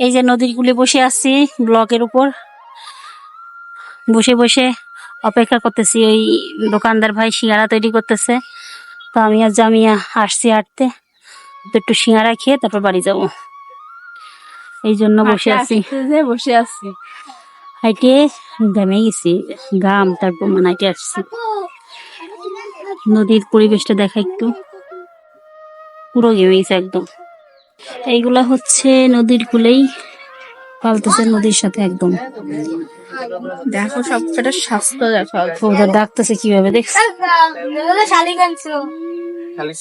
এই যে নদীর কূলে বসে আছি ব্লকের উপর। বসে বসে অপেক্ষা করতেছি ওই দোকানদার ভাই সিঙ্গারা তৈরি করতেছে। তো আমি আর জামিয়া আসছি হাঁটতে। তো একটু সিঙ্গারা খেয়ে তারপর বাড়ি যাব। এই জন্য বসে আছি। বসে আছি। হাইটে ঘামে গেছি। গাম তারপর মানে হাইটে আসছি। নদীর পরিবেশটা দেখা একটু। পুরো ঘেমে গেছে একদম। এইগুলা হচ্ছে নদীর কুলেই পালতেছে নদীর সাথে একদম দেখো সব কটা স্বাস্থ্য দেখো ওদের ডাকতেছে কীভাবে দেখছ খালি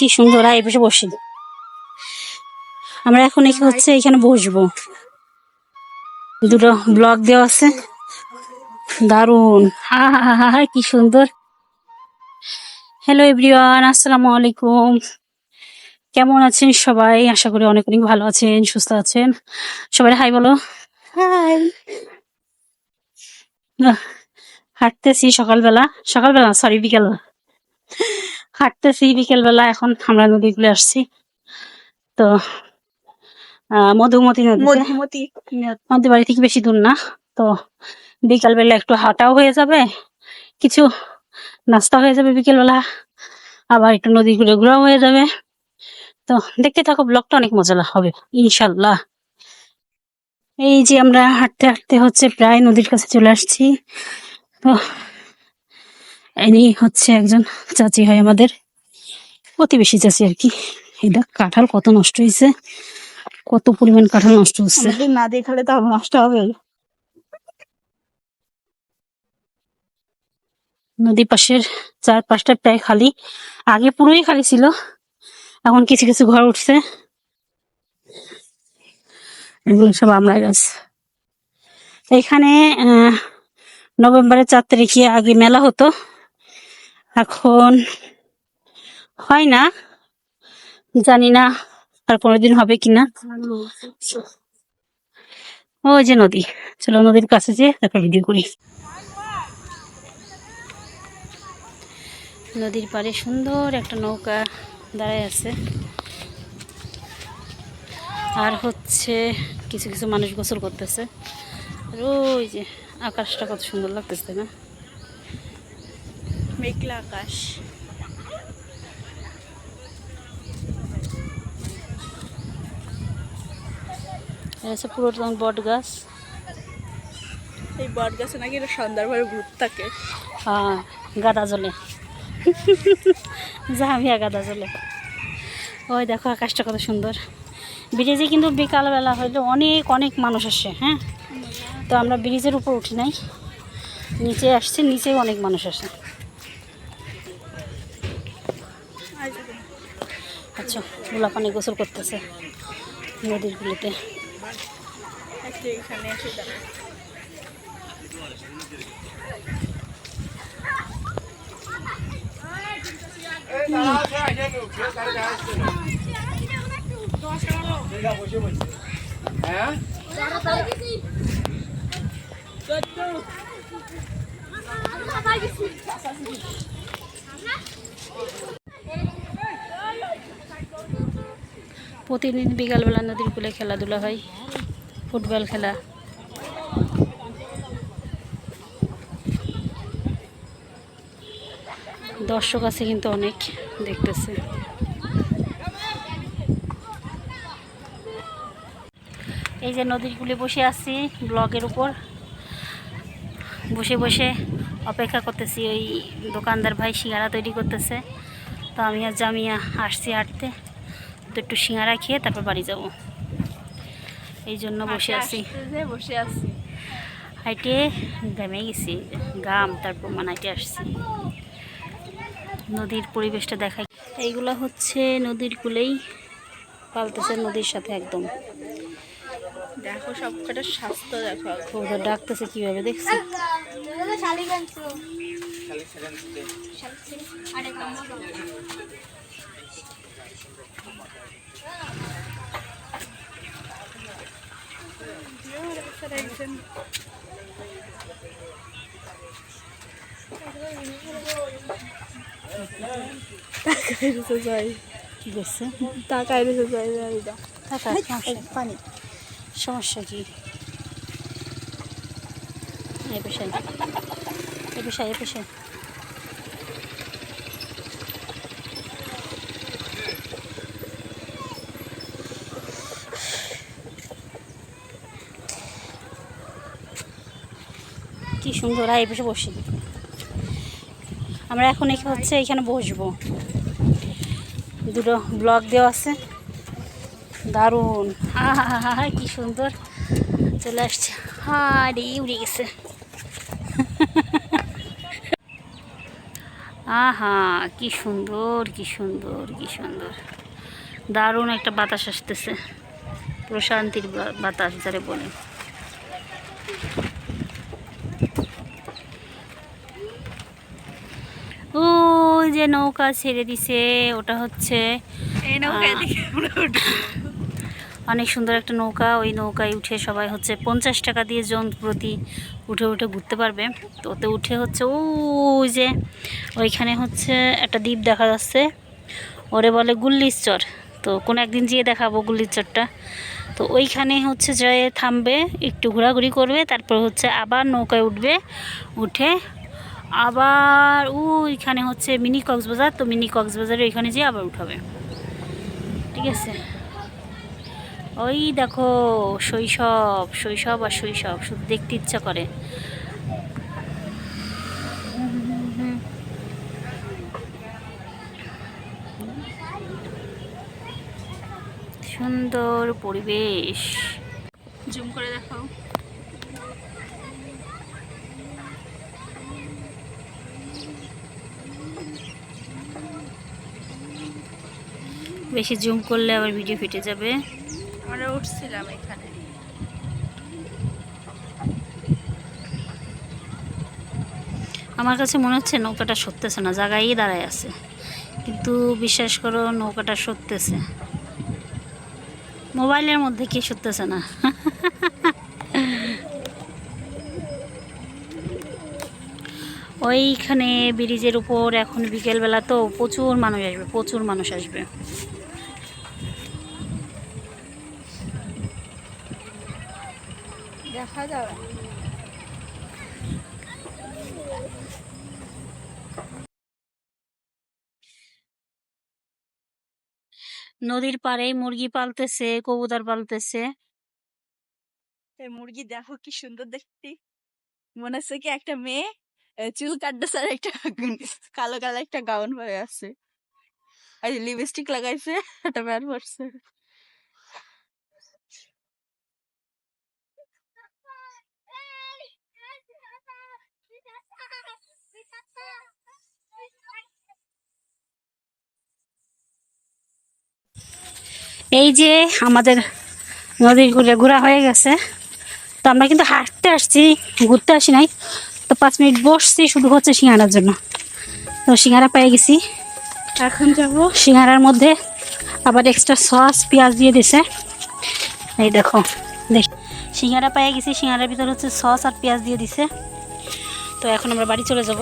কি সুন্দর আয় বসে বসে আমরা এখন এখানে হচ্ছে এখানে বসবো। দুটো ব্লক দেওয়া আছে। দারুণ হা হা হা হা কি সুন্দর। হ্যালো এভরিওয়ান আসসালামু আলাইকুম। কেমন আছেন সবাই? আশা করি অনেক অনেক ভালো আছেন সুস্থ আছেন। সবাই হাই বলো। হাই হাঁটতেছি সকালবেলা। সকালবেলা সরি বিকেল হাঁটতেছি বিকেলবেলা এখন আমরা নদীগুলো আসছি। তো মধুমতি নদী মধুমতি। আমাদের বাড়ি থেকে বেশি দূর না। তো বিকালবেলা একটু হাঁটাও হয়ে যাবে কিছু নাস্তা হয়ে যাবে বিকেলবেলা আবার একটু নদী ঘুরে ঘোরাও হয়ে যাবে। তো দেখতে থাকো ব্লগটা অনেক মজা হবে ইনশাল্লাহ। এই যে আমরা হাঁটতে হাঁটতে হচ্ছে প্রায় নদীর কাছে চলে আসছি। তো ইনি হচ্ছে একজন চাচি হয় আমাদের। প্রতিবেশী চাচি আর কি। দেখ কাঁঠাল কত নষ্ট হয়েছে কত পরিমাণ কাঁঠাল নষ্ট হচ্ছে। না দেখালে তো নষ্ট হবে। নদী পাশের চারপাশটা প্রায় খালি। আগে পুরোই খালি ছিল। এখন কিছু কিছু ঘর উঠছে। এগুলো সব আমরা গাছ। এখানে আহ, নভেম্বরের চার তারিখে আগে মেলা হতো। এখন হয় না, জানি না আর কোনোদিন হবে কিনা ওই যে নদী, চলো নদীর কাছে যেয়ে তারপর ভিডিও করি। নদীর পাড়ে সুন্দর একটা নৌকা দাঁড়ায় আছে। আর হচ্ছে কিছু কিছু মানুষ গোসল করতেছে। আর ওই যে আকাশটা কত সুন্দর লাগতেছে না? মেঘলা আকাশ। হচ্ছে পুরোটা বট গাছ। এই বট গাছে নাকি এটা সন্ধ্যার ভূত থাকে। হ্যাঁ গাদা জলে। জামিয়া গাদা জলে। ওই দেখো আকাশটা কত সুন্দর। ব্রিজে কিন্তু বিকালবেলা হইলে অনেক অনেক মানুষ আসে হ্যাঁ? তো আমরা ব্রিজের উপর উঠি নাই। নিচে আসছি নিচেও অনেক মানুষ আসে। আচ্ছা গোলা পানি গোসল করতেছে নদীর গুলিতে একটু এখানে এসে দাঁড়ায়। প্রতিদিন বিকালবেলা নদীর কূলে খেলাধুলা হয়, ফুটবল খেলা। দর্শক আছে কিন্তু অনেক, দেখতেছে। এই যে নদীর কূলে বসে আছি ব্লগের উপর। বসে বসে অপেক্ষা করতেছি ওই দোকানদার ভাই সিঙ্গারা তৈরি করতেছে। তো আমি আর জামিয়া আসছি হাঁটতে। তো একটু সিঙ্গারা খেয়ে তারপর বাড়ি যাব। এই জন্য বসে আছি। বসে আছি। হাইটে ঘামে গেছি গাম তারপর মানে হাইটে আসছি। নদীর পরিবেশটা দেখাই। এইগুলো হচ্ছে নদীর কুলেই পালতেছে নদীর সাথে একদম। দেখো সব কটা স্বাস্থ্য দেখো। ওদের ডাকতেছে কীভাবে দেখছি? যাই কি করছে টাকায় রেখে যাই সমস্যা পানি সমস্যা কি এ পেশায় এ পেশায় এ পেশায় কি সুন্দর, আয় বসে বসি। আমরা এখন এখানে হচ্ছে এখানে বসবো। দুটো ব্লক দেওয়া আছে। দারুণ। হা কি সুন্দর। চলে আসছে। হাড়ি উড়ে গেছে। আহা, কি সুন্দর কি সুন্দর কি সুন্দর। দারুণ একটা বাতাস আসতেছে। প্রশান্তির বাতাস, যারে বলে ও যে নৌকা ছেড়ে দিছে ওটা হচ্ছে। অনেক সুন্দর একটা নৌকা ওই নৌকায় উঠে সবাই হচ্ছে পঞ্চাশ টাকা দিয়ে জন প্রতি উঠে উঠে ঘুরতে পারবে। তো ওতে উঠে হচ্ছে ওই যে ওইখানে হচ্ছে একটা দ্বীপ দেখা যাচ্ছে। ওরে বলে গুল্লির চর তো কোনো একদিন যেয়ে দেখাবো গুল্লির চরটা তো ওইখানে হচ্ছে যে থামবে একটু ঘোরাঘুরি করবে তারপর হচ্ছে আবার নৌকায় উঠবে উঠে আবার ওইখানে হচ্ছে মিনি কক্সবাজার, তো মিনি কক্সবাজারে ওইখানে যেয়ে আবার উঠাবে। ঠিক আছে? ওই দেখো, শৈশব শৈশব আর শৈশব, শুধু দেখতে ইচ্ছা করে। সুন্দর পরিবেশ। জুম করে দেখাও। বেশি জুম করলে আবার ভিডিও ফেটে যাবে। আমরা উঠছিলাম এখানে। আমার কাছে মনে হচ্ছে নৌকাটা সরতেছে না জায়গায় দাঁড়ায় আছে। কিন্তু বিশ্বাস করো নৌকাটা সরতেছে। মোবাইলের মধ্যে কি সরতেছে না? ওইখানে ব্রিজের উপর এখন বিকেলবেলা তো প্রচুর মানুষ আসবে প্রচুর মানুষ আসবে। দেখা যাবে। নদীর পাড়ে মুরগি পালতেছে কবুতর পালতেছে। এই মুরগি দেখো কি সুন্দর দেখতে। মনে হচ্ছে কি একটা মেয়ে চুল কাটতেছে আর একটা কালো কালো একটা গাউন পরে আছে। আর লিপস্টিক লাগাইছে একটা প্যান্ট পরছে এই যে আমাদের নদী ঘুরে ঘোরা হয়ে গেছে। তো আমরা কিন্তু হাঁটতে আসছি ঘুরতে আসি নাই। তো পাঁচ মিনিট বসছি শুধু হচ্ছে সিঙ্গারার জন্য। তো সিঙ্গারা পেয়ে গেছি। এখন যাব। সিঙ্গারার মধ্যে আবার এক্সট্রা সস পেঁয়াজ দিয়ে দিছে। এই দেখো দেখ সিঙ্গারা পেয়ে গেছি। সিঙ্গারার ভিতর হচ্ছে সস আর পেঁয়াজ দিয়ে দিছে। তো এখন আমরা বাড়ি চলে যাব।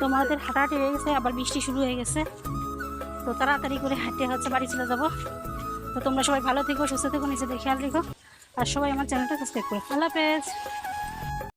তোমাদের হাঁটাহাঁটি হয়ে গেছে, আবার বৃষ্টি শুরু হয়ে গেছে। তো তাড়াতাড়ি করে হাঁটতে হচ্ছে, বাড়ি চলে যাব। তো তোমরা সবাই ভালো থেকো, সুস্থ থেকো, নিজেদের খেয়াল রেখো। আর সবাই আমার চ্যানেলটা সাবস্ক্রাইব করো। আল্লাহ হাফেজ।